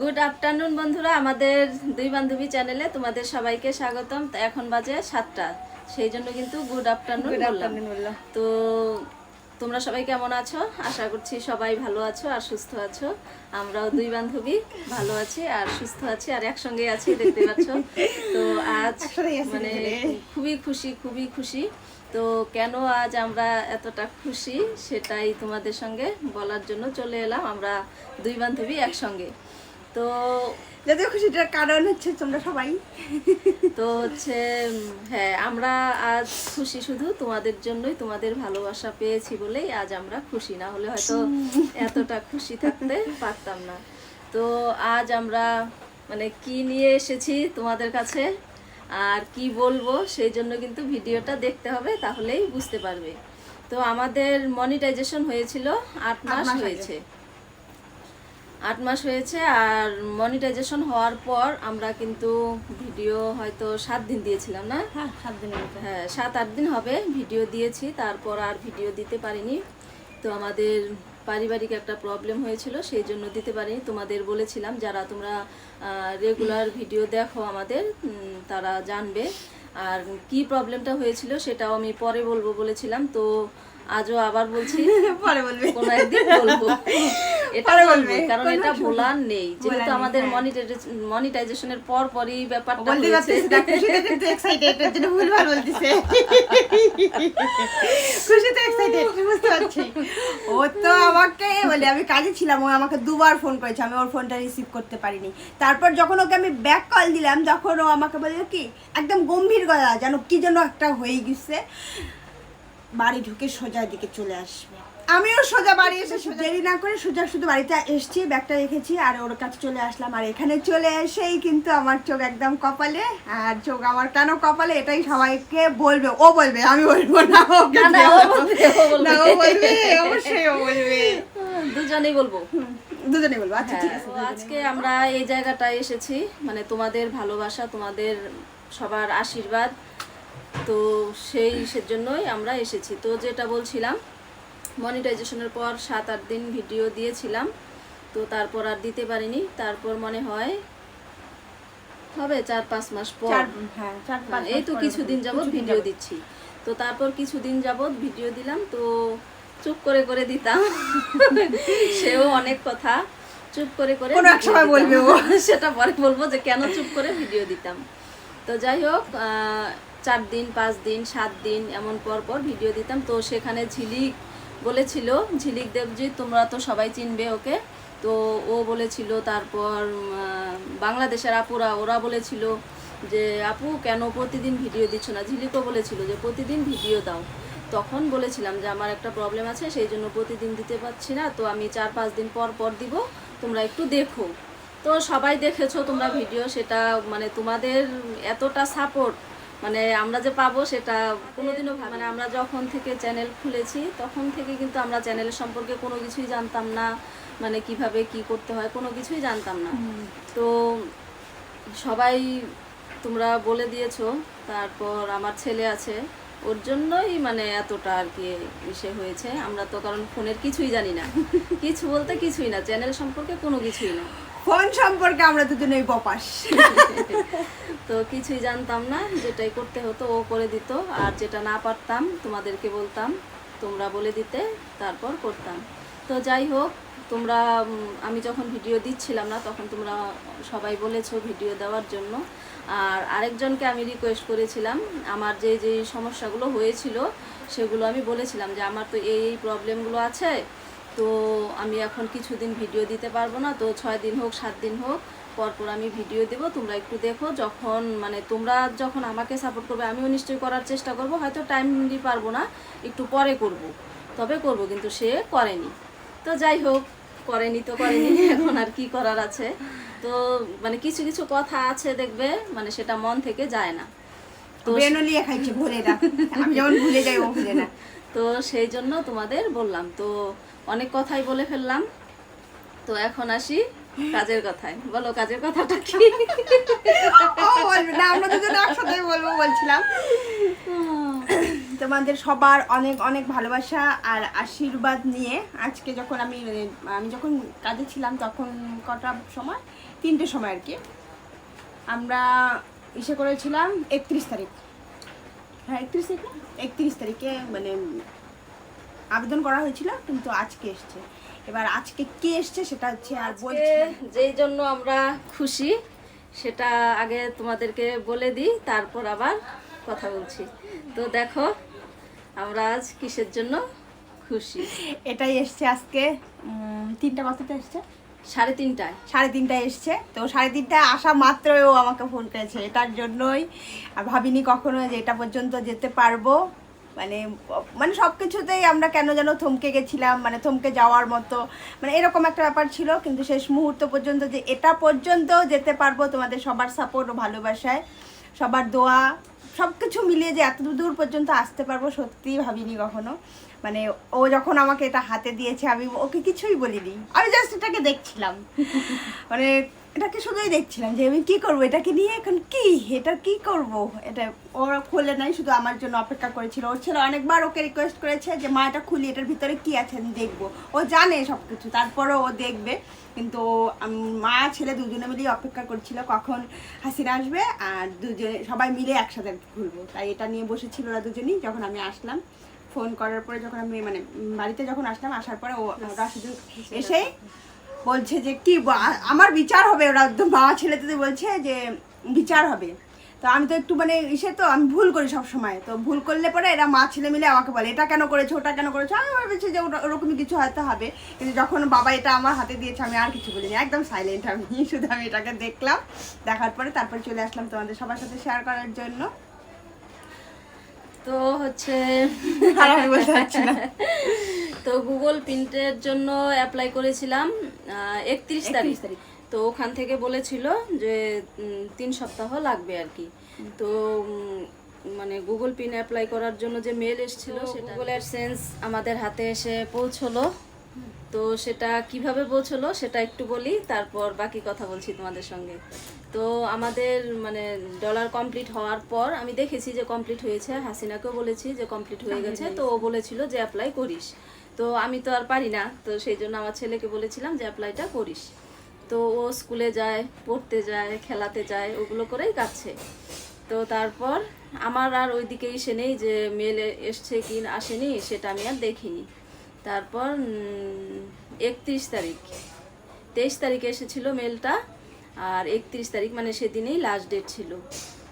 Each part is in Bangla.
গুড আফটারনুন বন্ধুরা। আমাদের দুই বান্ধবী চ্যানেলে তোমাদের সবাইকে স্বাগতম। এখন বাজে সাতটা। সেই জন্য কিন্তু গুড আফটারনুন বললাম। তো তোমরা সবাই কেমন আছো? আশা করছি সবাই ভালো আছো আর সুস্থ আছো। আমরাও দুই বান্ধবী ভালো আছি আর সুস্থ আছি আর একসঙ্গে আছি দেখতে পাচ্ছ। তো আজ মানে খুবই খুশি খুবই খুশি। তো কেন আজ আমরা এতটা খুশি সেটাই তোমাদের সঙ্গে বলার জন্য চলে এলাম। আমরা দুই বান্ধবী একসঙ্গে। তো যদিও খুশিটার কারণ হচ্ছে তোমরা সবাই। তো হচ্ছে হ্যাঁ আমরা আজ খুশি শুধু তোমাদের জন্যই তোমাদের ভালোবাসা পেয়েছি বলেই আজ আমরা খুশি। না হলে হয়তো এতটা খুশি থাকতে পারতাম না। তো আজ আমরা মানে কি নিয়ে এসেছি তোমাদের কাছে আর কি বলব সেই জন্য কিন্তু ভিডিওটা দেখতে হবে তাহলেই বুঝতে পারবে। তো আমাদের মনিটাইজেশন হয়েছিল আট মাস মাস হয়েছে। আট মাস হয়েছে আর মনিটাইজেশন হওয়ার পর আমরা কিন্তু ভিডিও হয়তো সাত দিন দিয়েছিলাম না? হ্যাঁ সাত দিন হ্যাঁ সাত আট দিন হবে ভিডিও দিয়েছি তারপর আর ভিডিও দিতে পারিনি। তো আমাদের পারিবারিক একটা প্রবলেম হয়েছিল সেই জন্য দিতে পারিনি। তোমাদের বলেছিলাম যারা তোমরা রেগুলার ভিডিও দেখো আমাদের তারা জানবে। আর কি প্রবলেমটা হয়েছিল সেটাও আমি পরে বলব বলেছিলাম। তো আজও আবার বলছি পরে বলবে। কোনো একদিন বলব। এটা বলবে, কারণ এটা ভোলার নেই। যেহেতু আমাদের। মনিটাইজেশনের পর পরই ব্যাপারটা বলতে পারতেছি এক্সাইটেড এর জন্য ভুলভাল বলতেছে। খুশিতে এক্সাইটেড বুঝতে পারছি। ও তো আমাকে বলে আমি কাজে ছিলাম ও আমাকে দুবার ফোন করেছে আমি ওর ফোনটা রিসিভ করতে পারিনি। তারপর যখন ওকে আমি ব্যাক কল দিলাম তখন ও আমাকে বলল কি একদম গম্ভীর গলা যেন কি যেন একটা হয়ে গেছে। বাড়ি ঢুকে সোজা দিকে চলে আসবে। আমিও সোজা বাড়ি এসে দেরি না করে সোজা শুধু বাড়িতে এসেছি ব্যাগটা রেখেছি আর ওর কাছে চলে আসলাম। আর এখানে চলে এসেই কিন্তু আমার চোখ একদম কপালে আর চোখ আমার কেন কপালে এটাই সবাইকে বলবে। ও বলবে আমি বলব না ও বলবে, ও বলবে। না, ও বলবে অবশ্যই ও বলবে। দুজনেই বলব। দুজনে বলব। আচ্ছা ঠিক হ্যাঁ, আছে আজকে আমরা এই জায়গাটায় এসেছি মানে তোমাদের ভালোবাসা তোমাদের সবার আশীর্বাদ। তো সেই জন্যই আমরা এসেছি। তো যেটা বলছিলাম মনিটাইজেশনের পর সাত আট দিন ভিডিও দিয়েছিলাম তো তারপর আর দিতে পারিনি। তারপর মনে হয় হবে চার পাঁচ মাস পর। হ্যাঁ হ্যাঁ, এই তো কিছুদিন কিছুদিন ভিডিও দিচ্ছি। তো তারপর কিছুদিন যাবত ভিডিও দিলাম তো চুপ করে করে দিতাম। সেও অনেক কথা। চুপ করে করে কোনো এক সময় বলবে সেটা পরে বলব যে কেন চুপ করে ভিডিও দিতাম। তো যাই হোক আহ, চার দিন, পাঁচ দিন, সাত দিন এমন পর পর ভিডিও দিতাম। তো সেখানে ঝিলিক বলেছিল, ঝিলিক দেবজি তোমরা তো সবাই চিনবে ওকে। তো ও বলেছিল, তারপর বাংলাদেশের আপুরা, ওরা বলেছিল যে, আপু, কেন প্রতিদিন ভিডিও দিচ্ছ না? ঝিলিকও বলেছিল যে, প্রতিদিন ভিডিও দাও। তখন বলেছিলাম যে, আমার একটা প্রবলেম আছে, সেই জন্য প্রতিদিন দিতে পারছি না। তো আমি চার, পাঁচ দিন পর পর দিব, তোমরা একটু দেখো। তো সবাই দেখেছ তোমরা ভিডিও সেটা মানে তোমাদের এতটা সাপোর্ট মানে আমরা যে পাবো সেটা কোনোদিনও মানে আমরা যখন থেকে চ্যানেল খুলেছি তখন থেকে কিন্তু আমরা চ্যানেলের সম্পর্কে কোনো কিছুই জানতাম না মানে কীভাবে কি করতে হয় কোনো কিছুই জানতাম না। তো সবাই তোমরা বলে দিয়েছ তারপর আমার ছেলে আছে ওর জন্যই মানে এতটা আর কি ইসে হয়েছে। আমরা তো কারণ ফোনের কিছুই জানি না। কিছু বলতে কিছুই না চ্যানেল সম্পর্কে কোনো কিছুই না। ফোন সম্পর্কে আমরা দুজনেই বপাস। তো কিছুই জানতাম না যেটাই করতে হতো ও করে দিত। আর যেটা না পারতাম তোমাদেরকে বলতাম তোমরা বলে দিতে তারপর করতাম। তো যাই হোক তোমরা আমি যখন ভিডিও দিচ্ছিলাম না তখন তোমরা সবাই বলেছ ভিডিও দেওয়ার জন্য। আর আরেকজনকে আমি রিকোয়েস্ট করেছিলাম। আমার যে যে সমস্যাগুলো হয়েছিল, সেগুলো আমি বলেছিলাম যে, আমার তো এই এই প্রবলেমগুলো আছে, তো আমি এখন কিছুদিন ভিডিও দিতে পারব না, তো ছয় দিন হোক, সাত দিন হোক, পরপর আমি ভিডিও দেব, তোমরা একটু দেখো, যখন মানে তোমরা যখন আমাকে সাপোর্ট করবে, আমিও নিশ্চয়ই করার চেষ্টা করব, হয়তো টাইম টাইমলি পারব না, একটু পরে করব। তবে করব, কিন্তু সে করেনি। তো যাই হোক, করেনি তো করেনি, এখন আর কি করার আছে? তো মানে কিছু কিছু কথা আছে দেখবে মানে সেটা মন থেকে যায় না। তো খাইছে ভুলে না আমি যেমন ভুলে যাই ও ভুলে না। তো সেই জন্য তোমাদের বললাম তো অনেক কথাই বলে ফেললাম। তো এখন আসি কাজের কথায়। বলো কাজের কথাটা কি? না আমরা দুজন একসাথে বলব বলছিলাম। তোমাদের সবার অনেক অনেক ভালোবাসা আর আশীর্বাদ নিয়ে আজকে যখন আমি আমি যখন কাজে ছিলাম তখন কটা সময়? তিনটে সময় আর কি। আমরা ইসে করেছিলাম একত্রিশ তারিখ। হ্যাঁ একত্রিশ তারিখ একত্রিশ তারিখে মানে আবেদন করা হয়েছিল কিন্তু আজকে এসছে। এবার আজকে কে এসছে সেটা হচ্ছে আর বলছি। যেই জন্য আমরা খুশি সেটা আগে তোমাদেরকে বলে দিই তারপর আবার কথা বলছি। তো দেখো আমরা আজ কিসের জন্য খুশি? এটাই এসছে আজকে তিনটা বাজতে এসছে। সাড়ে তিনটায়। সাড়ে তিনটায় এসছে। তো সাড়ে তিনটায় আসা মাত্রই ও আমাকে ফোন করেছে। এটার জন্যই আর ভাবিনি কখনো যে এটা পর্যন্ত যেতে পারব। মানে মানে সব কিছুতেই আমরা কেন যেন থমকে গেছিলাম মানে থমকে যাওয়ার মতো মানে এরকম একটা ব্যাপার ছিল। কিন্তু শেষ মুহূর্ত পর্যন্ত যে এটা পর্যন্ত যেতে পারব তোমাদের সবার সাপোর্ট ও ভালোবাসায় সবার দোয়া সব কিছু মিলিয়ে যে এত দূর পর্যন্ত আসতে পারব সত্যিই ভাবিনি কখনো। মানে ও যখন আমাকে এটা হাতে দিয়েছে আমি ওকে কিছুই বলিনি। আমি জাস্ট এটাকে দেখছিলাম। মানে এটাকে শুধুই দেখছিলাম যে আমি কি করব? এটাকে নিয়ে এখন কি? এটা কি করব? এটা ওরা খুলে নাই শুধু আমার জন্য অপেক্ষা করেছিল। ওর ছেলে অনেকবার ওকে রিকোয়েস্ট করেছে যে মা এটা খুলি এটার ভিতরে কি আছে? আমি দেখব। ও জানে সব কিছু তারপরেও ও দেখবে। কিন্তু মা ছেলে দুজনে মিলেই অপেক্ষা করছিল কখন হাসিনা আসবে আর দুজনে সবাই মিলে একসাথে খুলবো তাই এটা নিয়ে বসেছিল ওরা দুজনেই যখন আমি আসলাম। ফোন করার পরে যখন আমি মানে বাড়িতে যখন আসলাম আসার পরে ও ওরা শুধু এসেই বলছে যে কি আমার বিচার হবে, ওরা একদম মা ছেলেতে বলছে যে বিচার হবে। তো আমি তো একটু মানে ইসে তো, আমি ভুল করি সব সময়। তো ভুল করলে পরে এরা মা ছেলে মিলে আমাকে বলে, এটা কেন করেছ, ওটা কেন করেছ? আমি ভেবেছি যে ওরকমই কিছু হয়তো হবে। কিন্তু যখন বাবা এটা আমার হাতে দিয়েছে, আমি আর কিছু বলিনি। একদম সাইলেন্ট আমি। শুধু আমি এটাকে দেখলাম। দেখার পরে তারপরে চলে আসলাম তোমাদের সবার সাথে শেয়ার করার জন্য। তো হচ্ছে আর আমি বলতে পারছি না। তো গুগল প্রিন্টের জন্য অ্যাপ্লাই করেছিলাম একত্রিশ তারিখ। তারিখ। তো ওখান থেকে বলেছিল যে তিন সপ্তাহ লাগবে আর কি। তো মানে গুগল পিন অ্যাপ্লাই করার জন্য যে মেল এসেছিল সেটা গুগল অ্যাডসেন্স আমাদের হাতে এসে পৌঁছলো। তো সেটা কীভাবে পৌঁছলো সেটা একটু বলি তারপর বাকি কথা বলছি তোমাদের সঙ্গে। তো আমাদের মানে ডলার কমপ্লিট হওয়ার পর আমি দেখেছি যে কমপ্লিট হয়েছে। হাসিনাকেও বলেছি যে কমপ্লিট হয়ে গেছে। তো ও বলেছিল যে অ্যাপ্লাই করিস। তো আমি তো আর পারি না। তো সেই জন্য আমার ছেলেকে বলেছিলাম যে অ্যাপ্লাইটা করিস। তো ও স্কুলে যায় পড়তে যায় খেলাতে যায় ওগুলো করেই কাটছে তো তারপর আমার আর ওইদিকে এসে নেই যে মেল এসছে কি আসেনি সেটা আমি আর দেখিনি। তারপর একত্রিশ তারিখ তেইশ তারিখে এসেছিল মেলটা আর একত্রিশ তারিখ মানে সেদিনেই লাস্ট ডেট ছিল।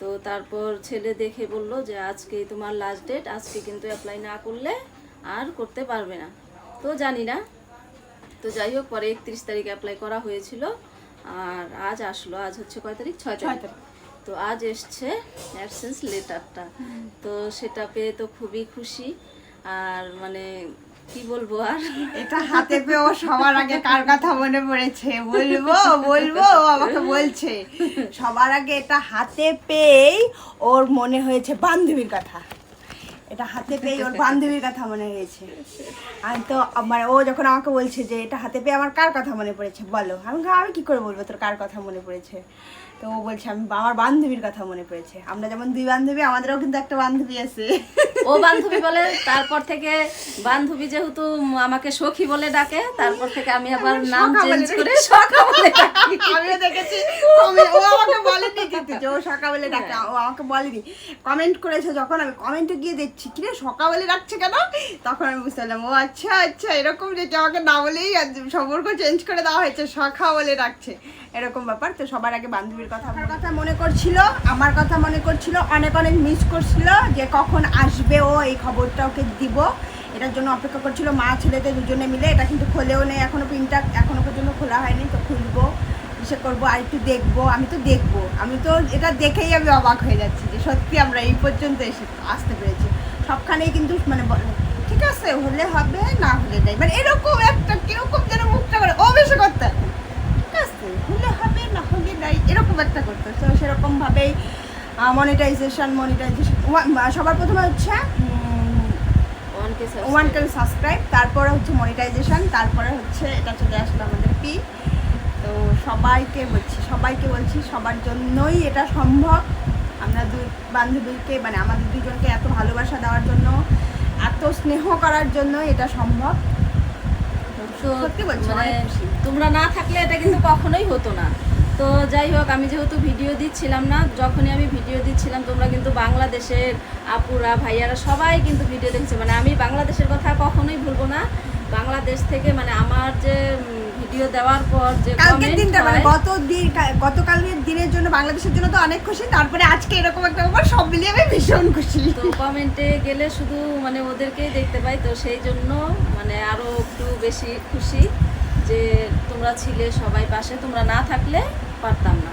তো তারপর ছেলে দেখে বলল যে আজকে তোমার লাস্ট ডেট আজকে কিন্তু অ্যাপ্লাই না করলে আর করতে পারবে না। তো জানি না। তো যাই হোক পরে একত্রিশ তারিখ অ্যাপ্লাই করা হয়েছিল। আর আজ আসলো আজ হচ্ছে কয় তারিখ? ছয় তারিখ। তো আজ এসছে অ্যাবসেন্স লেটারটা তো সেটা পেয়ে তো খুবই খুশি। আর মানে কি বলব আর? এটা হাতে পেয়ে ও সবার আগে কার কথা মনে পড়েছে? বলব বলব আমাকে বলছে। সবার আগে এটা হাতে পেয়েই ওর মনে হয়েছে বান্ধবীর কথা। এটা হাতে পেয়ে ওর বান্ধবীর কথা মনে হয়েছে। আমি তো মানে ও যখন আমাকে বলছে যে এটা হাতে পেয়ে আমার কার কথা মনে পড়েছে? বলো। আমি আমি কি করে বলব তোর কার কথা মনে পড়েছে? তো ও বলছে আমি আমার বান্ধবীর কথা মনে পড়েছে। আমরা যেমন দুই বান্ধবী আমাদেরও কিন্তু একটা বান্ধবী আছে। ও বান্ধবী বলে তারপর থেকে বান্ধবী যেহেতু আমাকে সখী বলে ডাকে তারপর থেকে আমি আবার নাম চেঞ্জ করে সখা বলে আমিও দেখেছি ও আমাকে বলেনি যে ও সখা বলে ডাকে। ও আমাকে বলেনি। কমেন্ট করেছে যখন আমি কমেন্টে গিয়ে দেখছি কিরে বলে ডাকছে কেন? তখন আমি বুঝতে পারলাম ও আচ্ছা আচ্ছা এরকম যে আমাকে না বলেই সম্পর্ক চেঞ্জ করে দেওয়া হয়েছে সখা বলে ডাকছে। এরকম ব্যাপার। তো সবার আগে বান্ধবীর আমার কথা মনে করছিল, আমার কথা মনে করছিল, অনেক অনেক মিস করছিল যে কখন আসবে ও এই খবরটা ওকে দিব। এটার জন্য অপেক্ষা করছিল, মা ছেলেদের দুজনে মিলে, এটা কিন্তু খোলেও নেই, এখনও প্রিন্টটা এখনও পর্যন্ত খোলা হয়নি, তো খুলবো, ইসে করব, আর একটু দেখব, আমি তো দেখব। আমি তো এটা দেখেই আমি অবাক হয়ে যাচ্ছি যে সত্যি আমরা এই পর্যন্ত এসে আসতে পেরেছি। সবখানেই কিন্তু মানে ঠিক আছে, হলে হবে, না হলে নেই। মানে এরকম একটা, কীরকম যেন মুখটা করে ও বেশি করতে নাই এরকম একটা করতে। তো সেরকম ভাবেই মনিটাইজেশন মনিটাইজেশন সবার প্রথমে হচ্ছে ওয়ান কে সাবস্ক্রাইব তারপরে হচ্ছে মনিটাইজেশন তারপরে হচ্ছে এটা চলে আসলো আমাদের পি তো সবাইকে বলছি সবাইকে বলছি সবার জন্যই এটা সম্ভব। আমরা দুই বান্ধবীকে মানে আমাদের দুজনকে এত ভালোবাসা দেওয়ার জন্য এত স্নেহ করার জন্য এটা সম্ভব। তো সত্যি বলছি, মানে তোমরা না থাকলে এটা কিন্তু কখনোই হতো না। তো যাই হোক আমি যেহেতু ভিডিও দিচ্ছিলাম না যখনই আমি ভিডিও দিচ্ছিলাম তোমরা কিন্তু বাংলাদেশের আপুরা ভাইয়ারা সবাই কিন্তু ভিডিও দেখছে। মানে আমি বাংলাদেশের কথা কখনোই ভুলবো না। বাংলাদেশ থেকে মানে আমার যে ভিডিও দেওয়ার পর যে কালকের দিনটা মানে গত দিন গতকালের দিনের জন্য বাংলাদেশের জন্য তো অনেক খুশি তারপরে আজকে এরকম একটা ব্যাপার সব মিলিয়ে আমি ভীষণ খুশি। তো কমেন্টে গেলে শুধু মানে ওদেরকেই দেখতে পাই তো সেই জন্য মানে আরও একটু বেশি খুশি যে তোমরা ছিলে সবাই পাশে তোমরা না থাকলে পারতাম না।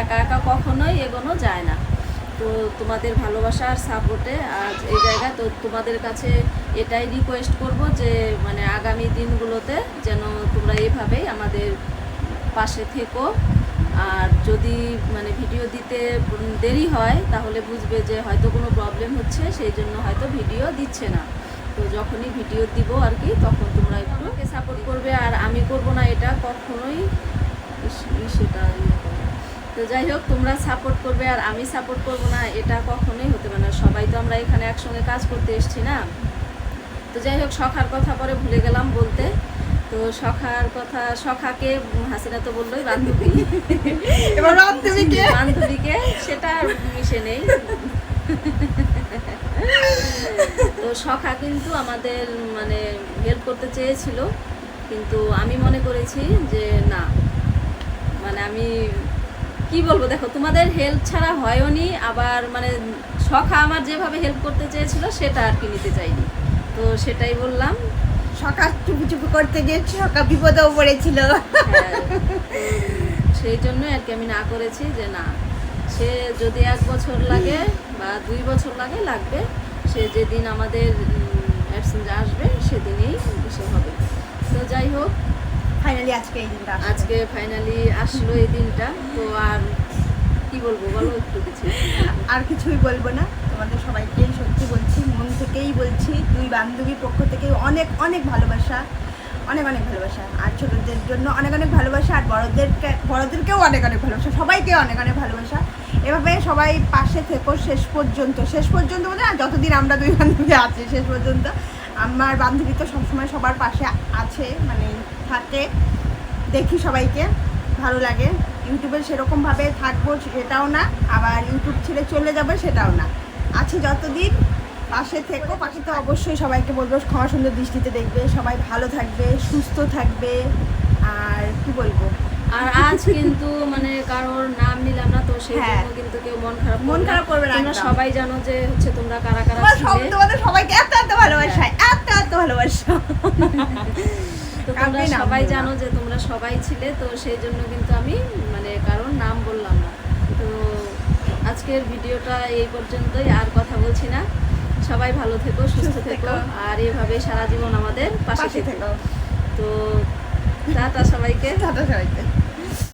একা একা কখনোই এগোনো যায় না। তো তোমাদের ভালোবাসা আর সাপোর্টে আজ এই জায়গায় তো তোমাদের কাছে এটাই রিকোয়েস্ট করব যে মানে আগামী দিনগুলোতে যেন তোমরা এইভাবেই আমাদের পাশে থেকো। আর যদি মানে ভিডিও দিতে দেরি হয়, তাহলে বুঝবে যে হয়তো কোনো প্রবলেম হচ্ছে, সেই জন্য হয়তো ভিডিও দিচ্ছে না। তো যখনই ভিডিও দিব আর কি, তখন তোমরা একটু সাপোর্ট করবে। আর আমি করব না এটা কখনোই। সেটা ইয়ে তো যাই হোক তোমরা সাপোর্ট করবে আর আমি সাপোর্ট করব না এটা কখনোই হতে পারে না। সবাই তো আমরা এখানে একসঙ্গে কাজ করতে এসেছি না? তো যাই হোক সখার কথা পরে ভুলে গেলাম বলতে। তো শখার কথা উম, হাসিনা তো বললোই বান্ধবী। এবার বান্ধবীকে। বান্ধবীকে সেটা আর মিশে নেই। তো শখা কিন্তু আমাদের মানে হেল্প করতে চেয়েছিল। কিন্তু আমি মনে করেছি যে না মানে আমি কি বলব দেখো তোমাদের হেল্প ছাড়া হয়নি আবার মানে শখা আমার যেভাবে হেল্প করতে চেয়েছিল সেটা আর কি নিতে চাইনি। তো সেটাই বললাম। সকাল চুপি চুপি করতে গিয়ে সকাল বিপদেও পড়েছিল। হ্যাঁ, সেই জন্যই আর কি আমি না করেছি যে না সে যদি এক বছর লাগে বা দুই বছর লাগে লাগবে। সে যেদিন আমাদের অ্যাবসেন্স আসবে সেদিনই সে হবে। তো যাই হোক ফাইনালি আজকে এই দিনটা আজকে ফাইনালি আসলো এই দিনটা। তো আর কি বলব বলো একটু কিছু? আর কিছুই বলব না। তোমাদের সবাইকেই সত্যি বলছি মন থেকেই বলছি দুই বান্ধবীর পক্ষ থেকে অনেক অনেক ভালোবাসা অনেক অনেক ভালোবাসা। আর ছোটদের জন্য অনেক অনেক ভালোবাসা আর বড়দেরকে বড়দেরকেও অনেক অনেক ভালোবাসা। সবাইকে অনেক অনেক ভালোবাসা। এভাবে সবাই পাশে থেকো শেষ পর্যন্ত। শেষ পর্যন্ত আর যতদিন আমরা দুই বান্ধবী আছি শেষ পর্যন্ত। আমার বান্ধবী তো সবসময় সবার পাশে আছে মানে থাকে দেখি সবাইকে ভালো লাগে। ইউটিউবে সেরকমভাবে থাকব সেটাও না আবার ইউটিউব ছেড়ে চলে যাবে সেটাও না। আছে যতদিন পাশে থেকো পাশে তো অবশ্যই সবাইকে বলব ক্ষমা সুন্দর দৃষ্টিতে দেখবে সবাই ভালো থাকবে সুস্থ থাকবে আর কি বলব? আর আজ কিন্তু মানে কারোর নাম নিলাম না তো সেই হ্যাঁ। জন্য কিন্তু কেউ মন খারাপ মন খারাপ করবে না তোমরা সবাই জানো যে হচ্ছে তোমরা কারা কারা ছিলে। তোমাদের সবাইকে এত এত ভালোবাসা এত এত ভালোবাসা। তো তোমরা সবাই জানো যে তোমরা সবাই ছিলে তো সেই জন্য কিন্তু আমি মানে কারণ নাম বললাম না। তো আজকের ভিডিওটা এই পর্যন্তই আর কথা বলছি না। সবাই ভালো থেকো সুস্থ থেকো। আর এভাবে সারা জীবন আমাদের পাশে থেকো। তো টাটা সবাইকে। টাটা সবাইকে।